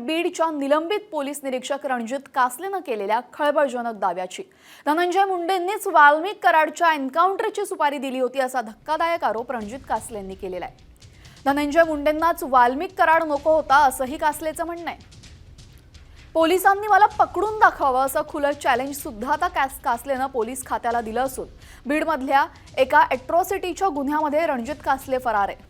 बीडच्या निलंबित पोलीस निरीक्षक रणजित कासलेनं केलेल्या खळबळजनक दाव्याची. धनंजय मुंडेंनीच वाल्मिक कराडच्या एन्काउंटरची सुपारी दिली होती असा धक्कादायक आरोप रणजित कासलेंनी केलेला आहे. धनंजय मुंडेंनाच वाल्मिक कराड नको होता असंही कासलेचं म्हणणं आहे. पोलिसांनी मला पकडून दाखवावं असं खुलं चॅलेंज सुद्धा आता कॅस कासलेनं पोलीस खात्याला दिलं असून बीडमधल्या एका ॲट्रॉसिटीच्या गुन्ह्यामध्ये रणजित कासले फरार आहे.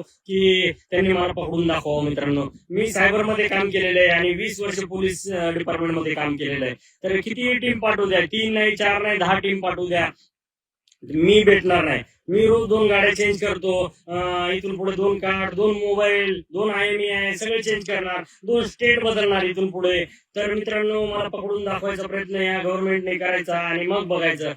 की त्यांनी मला पकडून दाखवा मित्रांनो. मी सायबरमध्ये काम केलेलं आहे आणि वीस वर्ष पोलीस डिपार्टमेंटमध्ये काम केलेलं आहे. तर किती टीम पाठवू द्या? तीन नाही चार नाही दहा टीम पाठवू द्या. मी भेटणार नाही. मी रोज दोन गाड्या चेंज करतो. इथून पुढे दोन कार्ड दोन मोबाईल दोन आय एम आहे सगळे चेंज करणार. दोन स्टेट बदलणार इथून पुढे. तर मित्रांनो मला पकडून दाखवायचा प्रयत्न या गव्हर्नमेंटने करायचा आणि मग बघायचं.